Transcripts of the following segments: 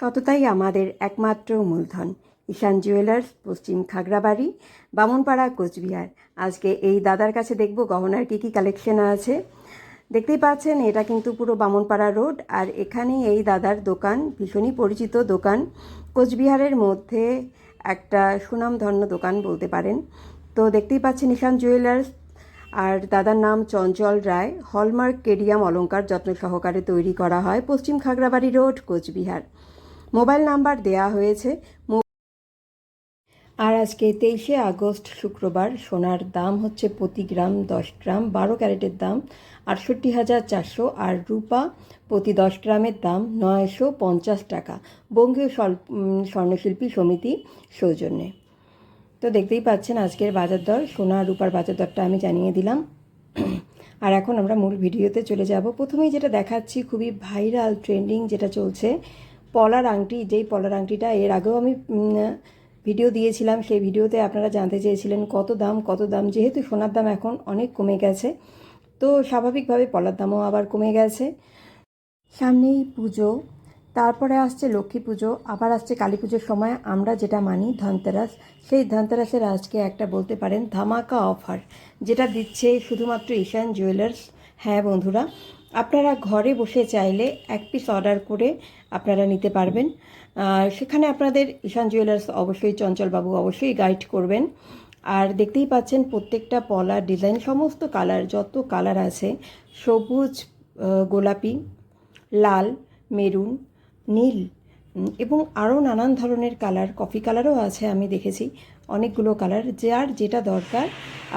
সততাই আমাদের একমাত্র মূলধন। ঈশান জুয়েলার্স, পশ্চিম খাগড়াবাড়ি, বামনপাড়া, কোচবিহার। আজকে এই দাদার কাছে দেখব গহনার কী কী কালেকশন আছে। দেখতেই পাচ্ছেন, এটা কিন্তু পুরো বামনপাড়া রোড, আর এখানেই এই দাদার দোকান, ভীষণই পরিচিত দোকান। কোচবিহারের মধ্যে একটা সুনামধন্য দোকান বলতে পারেন। তো দেখতেই পাচ্ছেন ঈশান জুয়েলার্স, আর দাদার নাম চঞ্চল রায়। হলমার্ক কেডিয়াম অলঙ্কার যত্ন সহকারে তৈরি করা হয় পশ্চিম Khagrabari road, Cooch Behar. Mobile number দেয়া হয়েছে। আর আজকে তেইশে আগস্ট শুক্রবার সোনার দাম হচ্ছে প্রতি গ্রাম দশ গ্রাম, বারো ক্যারেটের দাম আটষট্টি হাজার চারশো আর রূপা প্রতি দশ গ্রামের দাম নয়শো পঞ্চাশ টাকা। বঙ্গীয় স্বর্ণশিল্পী সমিতি সৌজন্যে। তো দেখতেই পাচ্ছেন আজকের বাজার দর, সোনা, রূপার বাজার দরটা আমি জানিয়ে দিলাম। আর এখন আমরা মূল ভিডিওতে চলে যাব। প্রথমেই যেটা দেখাচ্ছি, খুবই ভাইরাল ট্রেন্ডিং যেটা চলছে পলার আংটি, যেই পলার আংটিটা, এর আগেও আমি ভিডিও দিয়েছিলাম, সেই ভিডিওতে আপনারা জানতে চেয়েছিলেন কত দাম কত দাম। যেহেতু সোনার দাম এখন অনেক কমে গেছে, তো স্বাভাবিকভাবে পলার দামও আবার কমে গেছে। সামনেই পুজো, তারপরে আসছে লক্ষ্মী পুজো, আবার আসছে কালী পুজোর সময়। আমরা যেটা মানি ধনতেরাস, সেই ধনতেরাসের আজকে একটা বলতে পারেন ধামাকা অফার যেটা দিচ্ছে শুধুমাত্র ঈশান জুয়েলার্স হ্যাঁ বন্ধুরা আপনারা ঘরে বসে চাইলে এক পিস অর্ডার করে আপনারা নিতে পারবেন। সেখানে আপনাদের ঈশান জুয়েলার্স অবশ্যই, চঞ্চলবাবু অবশ্যই গাইড করবেন। আর দেখতেই পাচ্ছেন প্রত্যেকটা পলার ডিজাইন সমস্ত কালার যত কালার আছে, সবুজ গোলাপি, লাল, মেরুন, নীল এবং আরও নানান ধরনের কালার কফি কালারও আছে, আমি দেখেছি অনেকগুলো কালার যার যেটা দরকার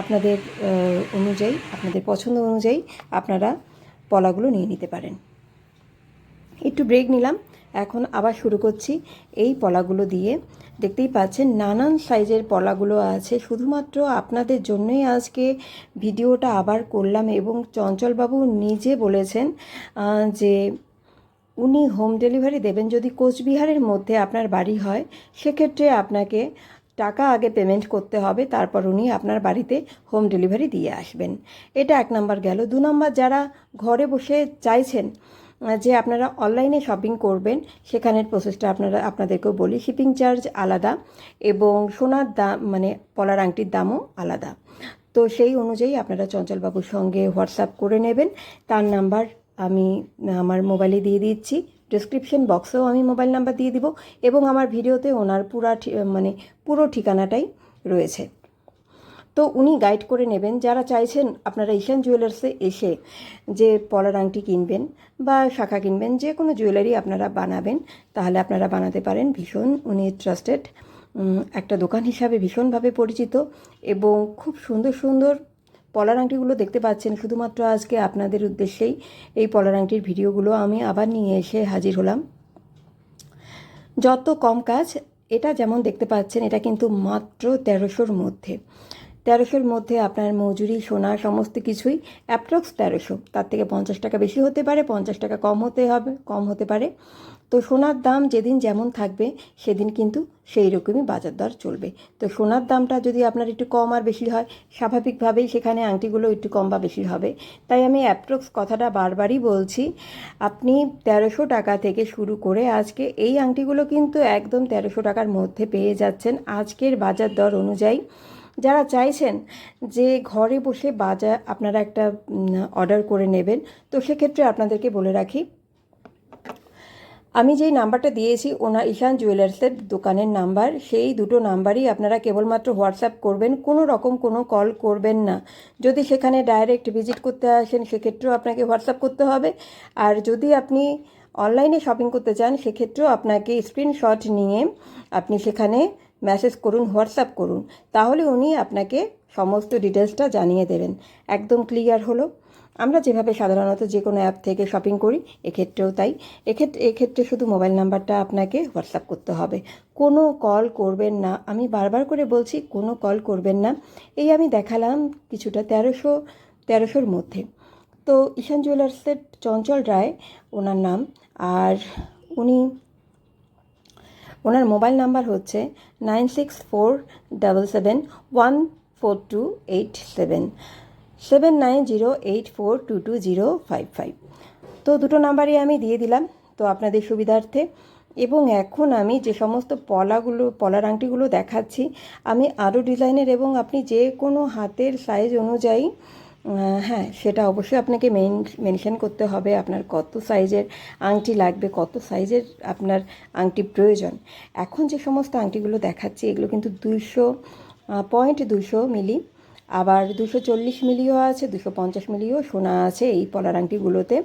আপনাদের অনুযায়ী, আপনাদের পছন্দ অনুযায়ী আপনারা পলাগুলো নিয়ে নিতে পারেন। একটু ব্রেক নিলাম। এখন আবার শুরু করছি এই পলাগুলো দিয়ে। দেখতেই পাচ্ছেন নানান সাইজের পলাগুলো আছে। শুধুমাত্র আপনাদের জন্যই আজকে ভিডিওটা আবার করলাম এবং চঞ্চলবাবু নিজে বলেছেন যে উনি হোম ডেলিভারি দেবেন। যদি কোচবিহারের মধ্যে আপনার বাড়ি হয়, সেক্ষেত্রে আপনাকে টাকা আগে পেমেন্ট করতে হবে, তারপর উনি আপনার বাড়িতে হোম ডেলিভারি দিয়ে আসবেন। এটা এক নম্বর গেল। দু নম্বর যারা ঘরে বসে চাইছেন যে আপনারা অনলাইনে শপিং করবেন, সেখানের প্রসেসটা আপনারা, আপনাদেরকেও বলি। শিপিং চার্জ আলাদা এবং সোনার দাম মানে পলার আংটির দামও আলাদা। তো সেই অনুযায়ী আপনারা চঞ্চলবাবুর সঙ্গে হোয়াটসঅ্যাপ করে নেবেন। তার নাম্বার আমি, আমার মোবাইলে দিয়ে দিচ্ছি। ডিসক্রিপশন বক্সেও আমি মোবাইল নাম্বার দিয়ে দিব এবং আমার ভিডিওতে ওনার পুরা মানে পুরো ঠিকানাটাই রয়েছে। তো উনি গাইড করে নেবেন, যারা চাইছেন আপনারা ঈশান জুয়েলার্সে এসে যে পলার আংটি কিনবেন বা শাখা কিনবেন, যে কোনো জুয়েলারি আপনারা বানাবেন, তাহলে আপনারা বানাতে পারেন ভীষণ, উনি ট্রাস্টেড একটা দোকান হিসাবে ভীষণভাবে পরিচিত এবং খুব সুন্দর সুন্দর পলার আংটিগুলো দেখতে পাচ্ছেন। শুধুমাত্র আজকে আপনাদের উদ্দেশ্যেই এই পলার আংটির ভিডিওগুলো আমি আবার নিয়ে এসে হাজির হলাম। যত কম কাজ, এটা যেমন দেখতে পাচ্ছেন, এটা কিন্তু মাত্র তেরোশোর মধ্যে। তেরোশোর মধ্যে আপনার মজুরি, সোনা, সমস্ত কিছুই অ্যাপ্রক্স তেরোশো। তার থেকে পঞ্চাশ টাকা বেশি হতে পারে, পঞ্চাশ টাকা কম হতে হবে, কম হতে পারে। তো সোনার দাম যেদিন যেমন থাকবে, সেদিন কিন্তু সেই রকমই বাজার দর চলবে। তো সোনার দামটা যদি আপনার একটু কম আর বেশি হয়, স্বাভাবিকভাবেই সেখানে আংটিগুলো একটু কম বা বেশি হবে। তাই আমি অ্যাপ্রক্স কথাটা বারবারই বলছি, আপনি তেরোশো টাকা থেকে শুরু করে আজকে এই আংটিগুলো কিন্তু একদম তেরোশো টাকার মধ্যে পেয়ে যাচ্ছেন। আজকের বাজার দর অনুযায়ী যারা চাইছেন যে ঘরে বসে বাজার আপনারা একটা অর্ডার করে নেবেন, তো সেক্ষেত্রে আপনাদেরকে বলে রাখি, আমি যেই নাম্বারটা দিয়েছি, ওনার ঈশান জুয়েলার্সের দোকানের নাম্বার, সেই দুটো নাম্বারই আপনারা কেবলমাত্র হোয়াটসঅ্যাপ করবেন, কোনো রকম কোনো কল করবেন না। যদি সেখানে ডাইরেক্ট ভিজিট করতে আসেন, সেক্ষেত্রেও আপনাকে হোয়াটসঅ্যাপ করতে হবে, আর যদি আপনি অনলাইনে শপিং করতে চান, সেক্ষেত্রেও আপনাকে স্ক্রিনশট নিয়ে আপনি সেখানে মেসেজ করুন হোয়াটসঅ্যাপ করুন, তাহলে উনি আপনাকে সমস্ত ডিটেলসটা জানিয়ে দেবেন। একদম ক্লিয়ার হলো। আমরা যেভাবে সাধারণত যে কোনো অ্যাপ থেকে শপিং করি, এক্ষেত্রেও তাই। এক্ষেত্রে এক্ষেত্রে শুধু মোবাইল নাম্বারটা আপনাকে হোয়াটসঅ্যাপ করতে হবে। কোনো কল করবেন না। আমি বারবার করে বলছি, কোনো কল করবেন না। এই আমি দেখালাম কিছুটা তেরোশো, তেরোশোর মধ্যে। তো ঈশান জুয়েলার্সের চঞ্চল রায়, ওনার নাম। আর উনি ওনার মোবাইল নাম্বার হচ্ছে nine six four double seven one four two eight seven seven nine zero eight four two two zero five five. তো দুটো নাম্বারই আমি দিয়ে দিলাম, তো আপনাদের সুবিধার্থে। এবং এখন আমি যে সমস্ত পলাগুলো, পলার আংটিগুলো দেখাচ্ছি, আমি আরও ডিজাইনের এবং আপনি যে কোনো হাতের সাইজ অনুযায়ী হ্যাঁ সেটা অবশ্যই আপনাকে মেন মেনশন করতে হবে আপনার কত সাইজের আংটি লাগবে, কত সাইজের আপনার আংটি প্রয়োজন। এখন যে সমস্ত আংটিগুলো দেখাচ্ছি, এগুলো কিন্তু দুইশো পয়েন্ট দুশো মিলি, আবার দুশো চল্লিশ মিলিও আছে দুশো পঞ্চাশ মিলিও সোনা আছে এই পলার আংটিগুলোতে।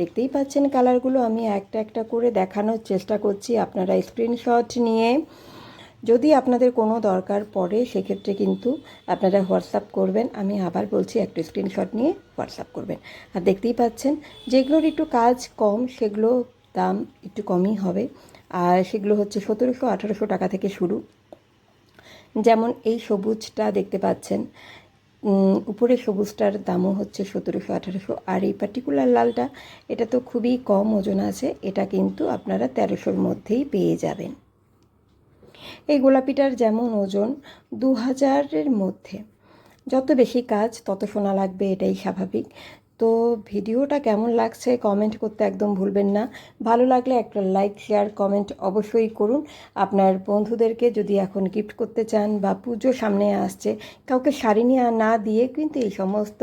দেখতেই পাচ্ছেন কালারগুলো আমি একটা একটা করে দেখানোর চেষ্টা করছি, আপনারা স্ক্রিনশট নিয়ে যদি আপনাদের কোনো দরকার পড়ে, সেক্ষেত্রে কিন্তু আপনারা হোয়াটসঅ্যাপ করবেন। আমি আবার বলছি, একটা স্ক্রিনশট নিয়ে হোয়াটসঅ্যাপ করবেন। আর দেখতেই পাচ্ছেন, যেগুলোর একটু কাজ কম, সেগুলো দাম একটু কমই হবে। আর সেগুলো হচ্ছে সতেরোশো আঠারোশো টাকা থেকে শুরু। যেমন এই সবুজটা দেখতে পাচ্ছেন উপরে সবুজটার দামও হচ্ছে সতেরোশো আঠারোশো। আর এই পার্টিকুলার লালটা, এটা তো খুবই কম ওজন আছে, এটা কিন্তু আপনারা তেরোশোর মধ্যেই পেয়ে যাবেন। এই গোলাপিটার যেমন ওজন দু হাজারের মধ্যে। যত বেশি কাজ, তত সোনা লাগবে, এটাই স্বাভাবিক। তো ভিডিওটা কেমন লাগছে কমেন্ট করতে একদম ভুলবেন না। ভালো লাগলে একটা লাইক, শেয়ার, কমেন্ট অবশ্যই করুন। আপনার বন্ধুদেরকে যদি এখন গিফট করতে চান বা পুজো সামনে আসছে, কাউকে শাড়ি নিয়ে না দিয়ে কিন্তু এই সমস্ত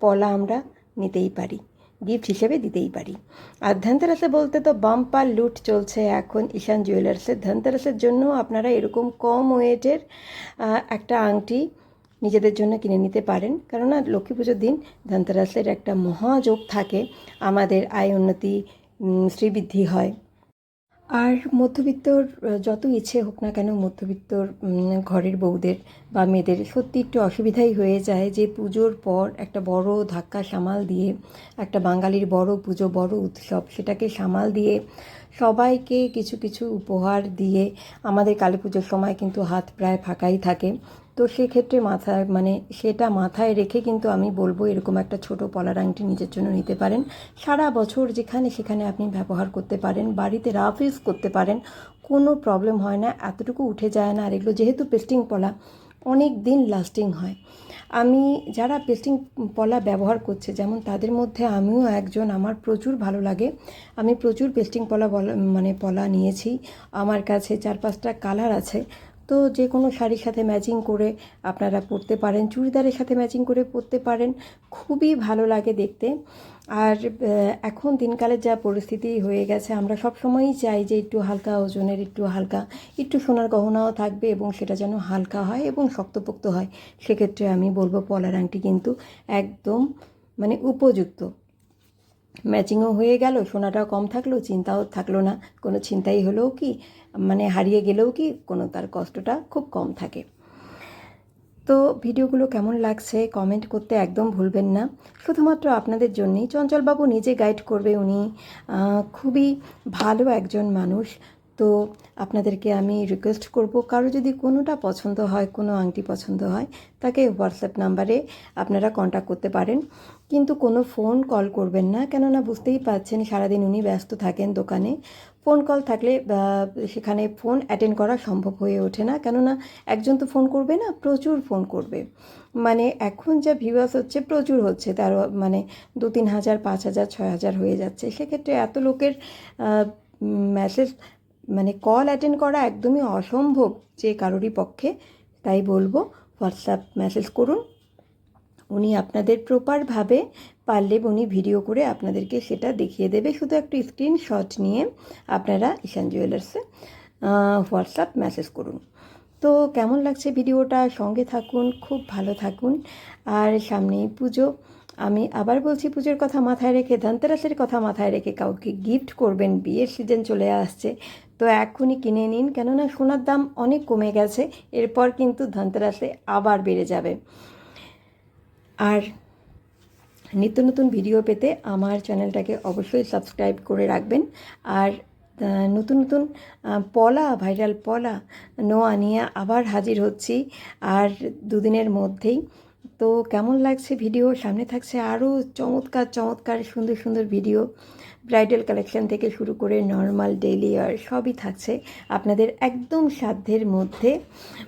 পলা আমরা নিতেই পারি। গিফট হিসেবে দিতেই পারি। আর ধনতেরাসে বলতে তো বাম্পার লুট চলছে এখন ঈশান জুয়েলার্সের ধনতেরাসের জন্য আপনারা এরকম কম ওয়েটের একটা আংটি নিজেদের জন্য কিনে নিতে পারেন। কেননা লক্ষ্মী পুজোর দিন ধনতেরাসের একটা মহাযোগ থাকে, আমাদের আয় উন্নতি শ্রীবৃদ্ধি হয়। আর মধ্যবিত্তর যত ইচ্ছে হোক না কেন মধ্যবিত্তর ঘরের বউদের বা মেয়েদের সত্যি একটু অসুবিধাই হয়ে যায় যে পুজোর পর একটা বড় ধাক্কা সামাল দিয়ে, একটা বাঙালির বড় পুজো, বড় উৎসব সেটাকে সামাল দিয়ে সবাইকে কিছু কিছু উপহার দিয়ে আমাদের কালী পুজোর সময় কিন্তু হাত প্রায় ফাঁকাই থাকে। তো সেক্ষেত্রে মাথায় মানে সেটা মাথায় রেখে কিন্তু আমি বলব এরকম একটা ছোট পলার আংটি নিজের জন্য নিতে পারেন। সারা বছর যেখানে সেখানে আপনি ব্যবহার করতে পারেন, বাড়িতে রাফ ইউজ করতে পারেন, কোনো প্রবলেম হয় না, এতটুকু উঠে যায় না। আর এগুলো যেহেতু পেস্টিং পলা, অনেক দিন লাস্টিং হয়। আমি যারা পেস্টিং পলা ব্যবহার করছে, যেমন তাদের মধ্যে আমিও একজন, আমার প্রচুর ভালো লাগে। আমি প্রচুর পেস্টিং পলা মানে পলা নিয়েছি। আমার কাছে চার পাঁচটা কালার আছে। তো যে কোনো শাড়ির সাথে ম্যাচিং করে আপনারা পরতে পারেন, চুড়িদারের সাথে ম্যাচিং করে পরতে পারেন, খুবই ভালো লাগে দেখতে। আর এখন দিনকালের যা পরিস্থিতি হয়ে গেছে, আমরা সব সময়ই চাই যে একটু হালকা ওজনের, একটু হালকা, একটু সোনার গহনাও থাকবে এবং সেটা যেন হালকা হয় এবং শক্তপোক্ত হয়। সেক্ষেত্রে আমি বলব পলার আংটি কিন্তু একদম মানে উপযুক্ত। ম্যাচিংও হয়ে গেল, সোনাটাও কম থাকল, চিন্তাও থাকল না। কোনো চিন্তাই হলেও কি মানে হারিয়ে গেলেও কি, কোনো তার কষ্টটা খুব কম থাকে। তো ভিডিওগুলো কেমন লাগছে কমেন্ট করতে একদম ভুলবেন না। শুধুমাত্র আপনাদের জন্যেই চঞ্চলবাবু নিজে গাইড করবে উনি। খুবই ভালো একজন মানুষ। তো আপনাদেরকে আমি রিকোয়েস্ট করব, কারও যদি কোনোটা পছন্দ হয়, কোনো আংটি পছন্দ হয়, তাকে হোয়াটসঅ্যাপ নাম্বারে আপনারা কন্ট্যাক্ট করতে পারেন। কিন্তু কোনো ফোন কল করবেন না, কেননা বুঝতেই পারছেন সারাদিন উনি ব্যস্ত থাকেন দোকানে। ফোন কল থাকলে সেখানে ফোন অ্যাটেন্ড করা সম্ভব হয়ে ওঠে না, কেননা একজন তো ফোন করবে না, প্রচুর ফোন করবে। মানে এখন যা ভিউয়ার্স হচ্ছে, প্রচুর হচ্ছে তার মানে দু তিন হাজার, পাঁচ হাজার, ছয় হাজার হয়ে যাচ্ছে। সেক্ষেত্রে এত লোকের মেসেজ মানে কল অ্যাটেন্ড করা একদমই অসম্ভব যে কারোরই পক্ষে। তাই বলব হোয়াটসঅ্যাপ মেসেজ করুন। উনি আপনাদের প্রপারভাবে পারলে উনি ভিডিও করে আপনাদেরকে সেটা দেখিয়ে দেবে। শুধু একটু স্ক্রিনশট নিয়ে আপনারা ঈশান জুয়েলার্সে হোয়াটসঅ্যাপ মেসেজ করুন। তো কেমন লাগছে ভিডিওটা সঙ্গে থাকুন, খুব ভালো থাকুন। আর সামনেই পুজো, আমি আবার বলছি পুজোর কথা মাথায় রেখে, ধনতেরাসের কথা মাথায় রেখে কাউকে গিফট করবেন, বিয়ের সিজন চলে আসছে। তো এখনই কিনে নিন। কেননা সোনার দাম অনেক কমে গেছে, এরপর কিন্তু ধনতেরাসে আবার বেড়ে যাবে। আর নিত্য নতুন ভিডিও পেতে আমার চ্যানেলটাকে অবশ্যই সাবস্ক্রাইব করে রাখবেন। আর নতুন নতুন পলা, ভাইরাল পলা, নোয়া নিয়ে আবার হাজির হচ্ছি। আর দুদিনের মধ্যেই তো কেমন লাগছে ভিডিও? সামনে থাকছে আরও চমৎকার চমৎকার, সুন্দর সুন্দর ভিডিও। ব্রাইডাল কালেকশন থেকে শুরু করে নর্মাল, ডেইলি আর সবই থাকছে আপনাদের একদম সাধ্যের মধ্যে।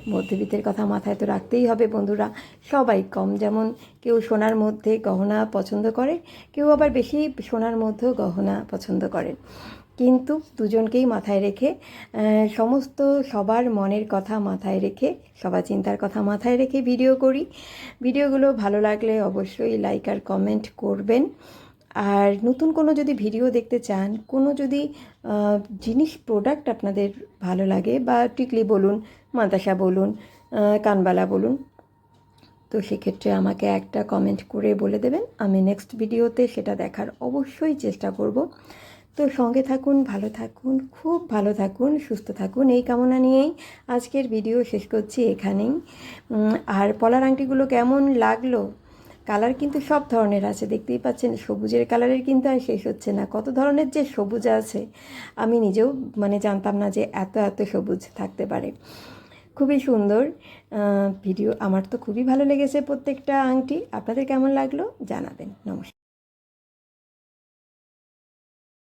মধ্যবিত্তের কথা মাথায় তো রাখতেই হবে বন্ধুরা। সবাই কম, যেমন কেউ সোনার মধ্যে গহনা পছন্দ করে, কেউ আবার বেশি সোনার মধ্যেও গহনা পছন্দ করে। কিন্তু দুজনকেই মাথায় রেখে সমস্ত সবার মনের কথা মাথায় রেখে, সবার চিন্তার কথা মাথায় রেখে ভিডিও করি। ভিডিওগুলো ভালো লাগলে অবশ্যই লাইক আর কমেন্ট করবেন। আর নতুন কোনো যদি ভিডিও দেখতে চান, কোনো যদি জিনিস প্রোডাক্ট আপনাদের ভালো লাগে, বা টিকলি বলুন মাদাসা বলুন কানবালা বলুন, তো সেক্ষেত্রে আমাকে একটা কমেন্ট করে বলে দেবেন। আমি নেক্সট ভিডিওতে সেটা দেখার অবশ্যই চেষ্টা করব। তো সঙ্গে থাকুন, ভালো থাকুন, খুব ভালো থাকুন, সুস্থ থাকুন। এই কামনা নিয়েই আজকের ভিডিও শেষ করছি এখানেই। আর পলার আংটিগুলো কেমন লাগল? কালার কিন্তু সব ধরনের আছে। দেখতেই পাচ্ছেন, সবুজের কালারের কিন্তু আর শেষ হচ্ছে না। কত ধরনের যে সবুজ আছে, আমি নিজেও মানে জানতাম না যে এত এত সবুজ থাকতে পারে। খুবই সুন্দর। ভিডিও আমার তো খুবই ভালো লেগেছে প্রত্যেকটা আংটি। আপনাদের কেমন লাগল জানাবেন। নমস্কার।